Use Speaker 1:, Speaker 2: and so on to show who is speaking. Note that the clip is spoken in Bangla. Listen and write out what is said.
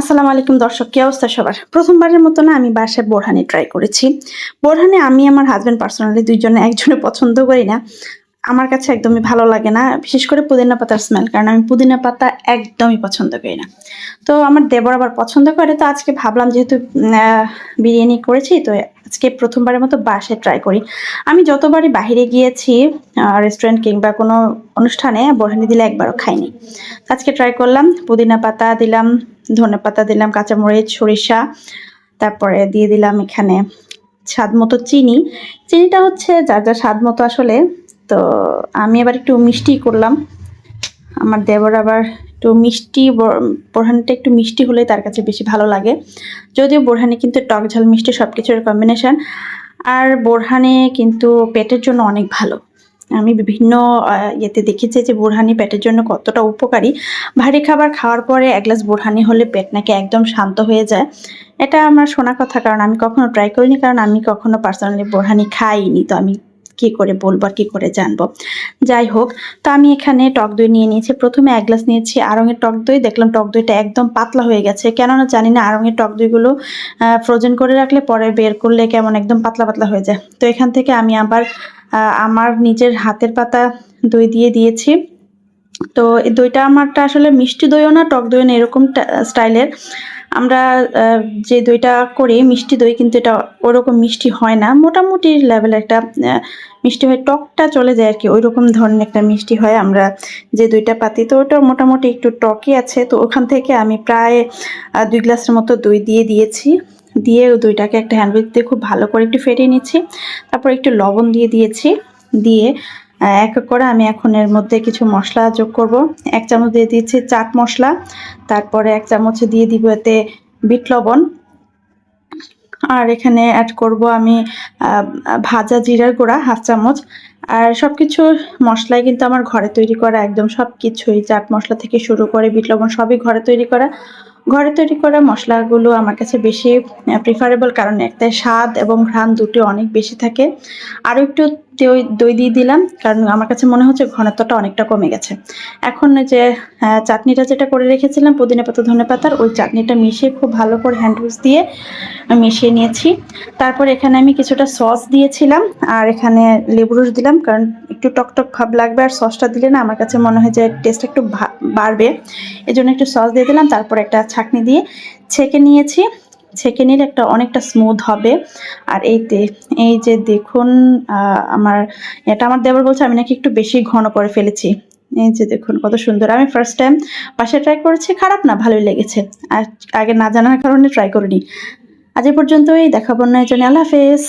Speaker 1: আসসালামু আলাইকুম দর্শক, কি অবস্থা সবার? প্রথমবারের মতো না আমি বাসায় বোরহানি ট্রাই করেছি। বোরহানি আমি আমার হাজব্যান্ড পার্সোনালি দুইজনে একজনে পছন্দ করি না। আমার কাছে একদমই ভালো লাগে না, বিশেষ করে পুদিনা পাতার স্মেল কারণ আমি পুদিনা পাতা একদমই পছন্দ করি না। তো আমার দেবর আবার পছন্দ করে, তো আজকে ভাবলাম যেহেতু বিরিয়ানি করেছি, তো আজকে প্রথমবারের মতো বাসায় ট্রাই করি। আমি যতবারই বাইরে গিয়েছি রেস্টুরেন্ট কিংবা কোনো অনুষ্ঠানে বোরহানি দিলে একবারও খাইনি। আজকে ট্রাই করলাম, পুদিনা পাতা দিলাম, ধনে পাতা দিলাম, কাঁচামরিচ, সরিষা, তারপরে দিয়ে দিলাম এখানে স্বাদ মতো চিনি। চিনিটা হচ্ছে যার যার স্বাদ মতো আসলে, তো আমি এবার একটু মিষ্টি করলাম। আমার দেবর আবার একটু মিষ্টি বোরহানিটা একটু মিষ্টি হলে তার কাছে বেশি ভালো লাগে। যদিও বোরহানি কিন্তু টক ঝাল, মিষ্টি সব কিছুর কম্বিনেশান আর বোরহানি কিন্তু পেটের জন্য অনেক ভালো। আমি বিভিন্ন ইয়েতে দেখেছি যে বোরহানি পেটের জন্য কতটা উপকারী। ভারী খাবার খাওয়ার পরে এক গ্লাস বোরহানি হলে পেট নাকি একদম শান্ত হয়ে যায়। এটা আমার শোনা কথা, কারণ আমি কখনো ট্রাই করিনি, কারণ আমি কখনো পার্সোনালি বোরহানি খাইনি। তো আমি কি করে বলব আর কি করে জানব। যাই হোক, তো আমি এখানে টক দই নিয়ে নিয়েছি। প্রথমে এক গ্লাস নিয়েছি আড়ঙের টক দই। দেখলাম টক দইটা একদম পাতলা হয়ে গেছে। কেননা জানি না আড়ঙের টক দইগুলো ফ্রোজেন করে রাখলে পরে বের করলে কেমন একদম পাতলা পাতলা হয়ে যায়। তো এখান থেকে আমি আবার আমার নিজের হাতের পাতা দই দিয়ে দিয়েছি। তো দইটা আমারটা আসলে মিষ্টি দইও না, টক দইও না এরকম স্টাইলের। আমরা যে দইটা করি, মিষ্টি দই, কিন্তু এটা ওরকম মিষ্টি হয় না। মোটামুটি লেভেল একটা মিষ্টি হয় টকটা চলে যায় আর কি ওই রকম ধরনের একটা মিষ্টি হয় আমরা যে দইটা পাতি। তো ওটা মোটামুটি একটু টকই আছে। তো ওখান থেকে আমি প্রায় দুই গ্লাসের মতো দই দিয়ে দিয়েছি। দিয়ে ওই দইটাকে একটা হ্যান্ডউইচ দিয়ে খুব ভালো করে একটু ফেটিয়ে নিচ্ছি। তারপর একটু লবণ দিয়ে দিয়েছি। দিয়ে এক এক করে আমি এখন এর মধ্যে কিছু মশলা যোগ করব। এক চামচ দিয়ে দিয়েছি চাট মশলা, তারপরে এক চামচ দিয়ে দিব এতে বিট লবণ। আর এখানে অ্যাড করব আমি ভাজা জিরার গুঁড়া হাফ চামচ। আর সব কিছু মশলাই কিন্তু আমার ঘরে তৈরি করা একদম সব কিছুই চাট মশলা থেকে শুরু করে বিট লবণ সবই ঘরে তৈরি করা। ঘরে তৈরি করা মশলাগুলো আমার কাছে বেশি প্রিফারেবল কারণ একটা স্বাদ এবং ঘ্রাণ দুটো অনেক বেশি থাকে। আরও একটু দই দই দিয়ে দিলাম, কারণ আমার কাছে মনে হচ্ছে ঘনত্বটা অনেকটা কমে গেছে। এখন যে চাটনিটা যেটা করে রেখেছিলাম, পুদিনা পাতা, ধনে পাতার, ওই চাটনিটা মিশিয়ে খুব ভালো করে হ্যান্ড উইচ দিয়ে মিশিয়ে নিয়েছি। তারপর এখানে আমি কিছুটা সস দিয়েছিলাম, আর এখানে লেবু রস দিলাম, কারণ একটু টকটক ভাব লাগবে, আর সসটা দিলে না আমার কাছে মনে হয় যে টেস্ট একটু বাড়বে। এই জন্য একটু সস দিয়ে দিলাম, তারপর একটা ছাঁকনি দিয়ে ছেঁকে নিয়েছি। ছেঁকে নিলে একটা অনেকটা স্মুথ হবে। আর এইতে, এই যে দেখুন আমার, এটা আমার দেবর বলছে, আমি নাকি একটু বেশি ঘন করে ফেলেছি। এই যে দেখুন, কত সুন্দর। আমি ফার্স্ট টাইম পাশে ট্রাই করেছি, খারাপ না, ভালোই লেগেছে। আর আগে না জানার কারণে ট্রাই করিনি। আজ এ পর্যন্তই, দেখাবো না এই জন্য আল্লাহ হাফেজ।